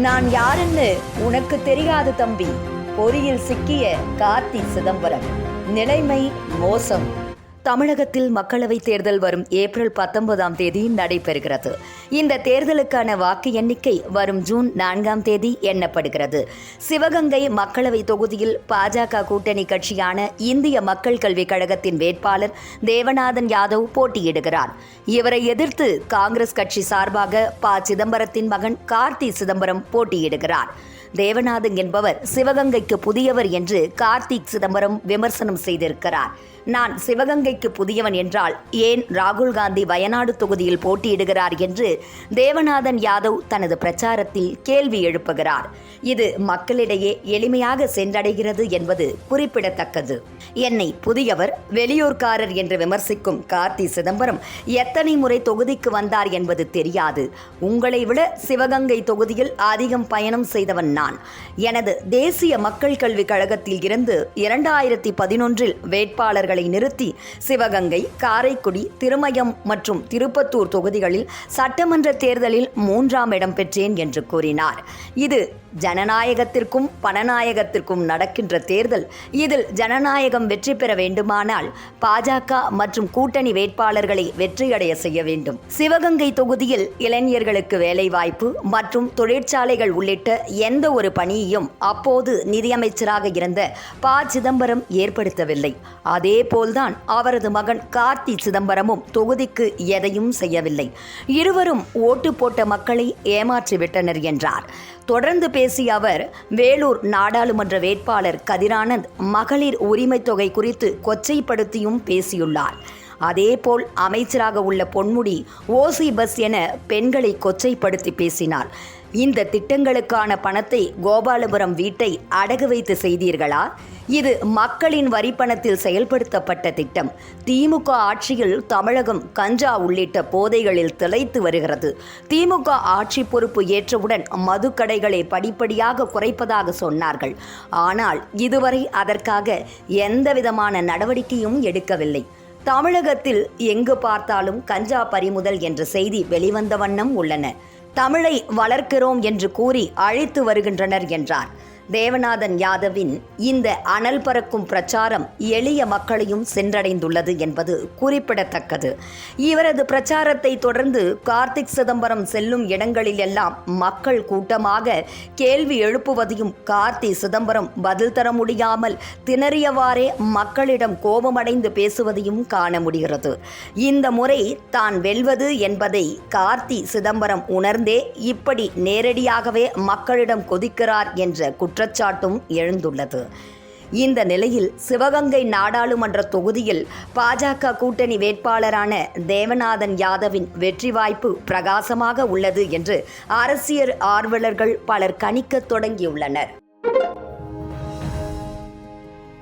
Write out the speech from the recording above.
நான் யாருன்னு உனக்கு தெரியாது தம்பி. பொறியில் சிக்கிய கார்த்தி சிதம்பரம். நிலைமை மோசம். தமிழகத்தில் மக்களவைத் தேர்தல் வரும் ஏப்ரல் பத்தொன்பதாம் தேதி நடைபெறுகிறது. இந்த தேர்தலுக்கான வாக்கு எண்ணிக்கை வரும் ஜூன் நான்காம் தேதி எண்ணப்படுகிறது. சிவகங்கை மக்களவை தொகுதியில் பாஜக கூட்டணி கட்சியான இந்திய மக்கள் கல்விக் கழகத்தின் வேட்பாளர் தேவநாதன் யாதவ் போட்டியிடுகிறார். இவரை எதிர்த்து காங்கிரஸ் கட்சி சார்பாக ப. சிதம்பரத்தின் மகன் கார்த்தி சிதம்பரம் போட்டியிடுகிறார். தேவநாதன் என்பவர் சிவகங்கைக்கு புதியவர் என்று கார்த்திக் சிதம்பரம் விமர்சனம் செய்திருக்கிறார். நான் சிவகங்கை இலங்கைக்கு புதியவன் என்றால் ஏன் ராகுல் காந்தி வயநாடு தொகுதியில் போட்டியிடுகிறார் என்று தேவநாதன் யாதவ் தனது பிரச்சாரத்தில் கேள்வி எழுப்புகிறார். இது மக்களிடையே எளிமையாக சென்றடைகிறது என்பது குறிப்பிடத்தக்கது. என்னை புதியவர் வெளியூர்காரர் என்று விமர்சிக்கும் கார்த்தி சிதம்பரம் எத்தனை முறை தொகுதிக்கு வந்தார் என்பது தெரியாது. உங்களை விட சிவகங்கை தொகுதியில் அதிகம் பயணம் செய்தவன் நான். எனது தேசிய மக்கள் கல்விக் கழகத்தில் இருந்து இரண்டாயிரத்தி பதினொன்றில் வேட்பாளர்களை நிறுத்தி சிவகங்கை காரைக்குடி திருமயம் மற்றும் திருப்பத்தூர் தொகுதிகளில் சட்டமன்ற தேர்தலில் மூன்றாம் இடம் பெற்றேன் என்று கூறினார். இது ஜனநாயகத்திற்கும் பணநாயகத்திற்கும் நடக்கின்ற தேர்தல். இதில் ஜனநாயகம் வெற்றி பெற வேண்டுமானால் பாஜக மற்றும் கூட்டணி வேட்பாளர்களை வெற்றியடைய செய்ய வேண்டும். சிவகங்கை தொகுதியில் இளைஞர்களுக்கு வேலைவாய்ப்பு மற்றும் தொழிற்சாலைகள் உள்ளிட்ட எந்த ஒரு பணியையும் அப்போது நிதியமைச்சராக இருந்த ப. சிதம்பரம் ஏற்படுத்தவில்லை. அதே போல்தான் அவரது மகன் கார்த்தி சிதம்பரமும் தொகுதிக்கு எதையும் செய்யவில்லை. இருவரும் ஓட்டு போட்ட மக்களை ஏமாற்றிவிட்டனர் என்றார். தொடர்ந்து பேசிய அவர் வேலூர் நாடாளுமன்ற வேட்பாளர் கதிரானந்த் மகளிர் உரிமைத் தொகை குறித்து கொச்சைப்படுத்தியும் பேசியுள்ளார். அதேபோல் அமைச்சராக உள்ள பொன்முடி ஓசி பஸ் என பெண்களை கொச்சைப்படுத்தி பேசினார். இந்த திட்டங்களுக்கான பணத்தை கோபாலபுரம் வீட்டை அடகு வைத்து செய்தீர்களா? இது மக்களின் வரிப்பணத்தில் செயல்படுத்தப்பட்ட திட்டம். திமுக ஆட்சியில் தமிழகம் கஞ்சா உள்ளிட்ட போதைகளில் திளைத்து வருகிறது. திமுக ஆட்சி பொறுப்பு ஏற்றவுடன் மதுக்கடைகளை படிப்படியாக குறைப்பதாக சொன்னார்கள். ஆனால் இதுவரை அதற்காக எந்தவிதமான நடவடிக்கையும் எடுக்கவில்லை. தமிழகத்தில் எங்கு பார்த்தாலும் கஞ்சா பறிமுதல் என்ற செய்தி வெளிவந்த வண்ணம் உள்ளன. தமிழை வளர்க்கிறோம் என்று கூறி அழைத்து வருகின்றனர் என்றார். தேவநாதன் யாதவின் இந்த அனல் பறக்கும் பிரச்சாரம் எளிய மக்களையும் சென்றடைந்துள்ளது என்பது குறிப்பிடத்தக்கது. இவரது பிரச்சாரத்தை தொடர்ந்து கார்த்திக் சிதம்பரம் செல்லும் இடங்களில் எல்லாம் மக்கள் கூட்டமாக கேள்வி எழுப்புவதையும் கார்த்தி சிதம்பரம் பதில் தர முடியாமல் திணறியவாறே மக்களிடம் கோபமடைந்து பேசுவதையும் காண முடிகிறது. இந்த முறை தான் வெல்வது என்பதை கார்த்தி சிதம்பரம் உணர்ந்தே இப்படி நேரடியாகவே மக்களிடம் கொதிக்கிறார் என்ற குற்றச்சாட்டும் எழுந்துள்ளது. இந்த நிலையில் சிவகங்கை நாடாளுமன்ற தொகுதியில் பாஜக கூட்டணி வேட்பாளரான தேவநாதன் யாதவின் வெற்றி வாய்ப்பு பிரகாசமாக உள்ளது என்று அரசியல் ஆர்வலர்கள் பலர் கணிக்கத் தொடங்கியுள்ளனர்.